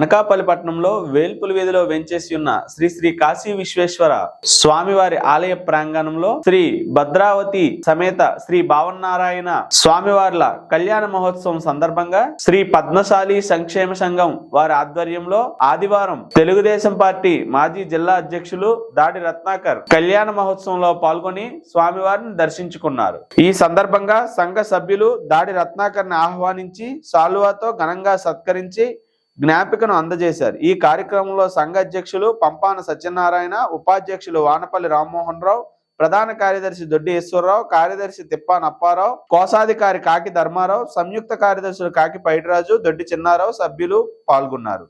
అనకాపల్లి పట్టణంలో వేల్పుల వీధిలో వెంచేసి ఉన్న శ్రీ శ్రీ కాశీ విశ్వేశ్వర స్వామివారి ఆలయ ప్రాంగణంలో శ్రీ భద్రావతి సమేత శ్రీ భావనారాయణ స్వామివార్ల కళ్యాణ మహోత్సవం సందర్భంగా శ్రీ పద్మశాలి సంక్షేమ సంఘం వారి ఆధ్వర్యంలో ఆదివారం తెలుగుదేశం పార్టీ మాజీ జిల్లా అధ్యక్షులు దాడి రత్నాకర్ కళ్యాణ మహోత్సవంలో పాల్గొని స్వామివారిని దర్శించుకున్నారు. ఈ సందర్భంగా సంఘ సభ్యులు దాడి రత్నాకర్ని ఆహ్వానించి సాలువాతో ఘనంగా సత్కరించి జ్ఞాపికను అందజేశారు. ఈ కార్యక్రమంలో సంఘ అధ్యక్షులు పంపాన సత్యనారాయణ ఉపాధ్యక్షులు వానపల్లి రామ్మోహన్ రావు ప్రధాన కార్యదర్శి దొడ్డి ఈశ్వరరావు కార్యదర్శి తిప్పాన్ అప్పారావు కోశాధికారి కాకి ధర్మారావు సంయుక్త కార్యదర్శులు కాకి పైడిరాజు దొడ్డి చిన్నారావు సభ్యులు పాల్గొన్నారు.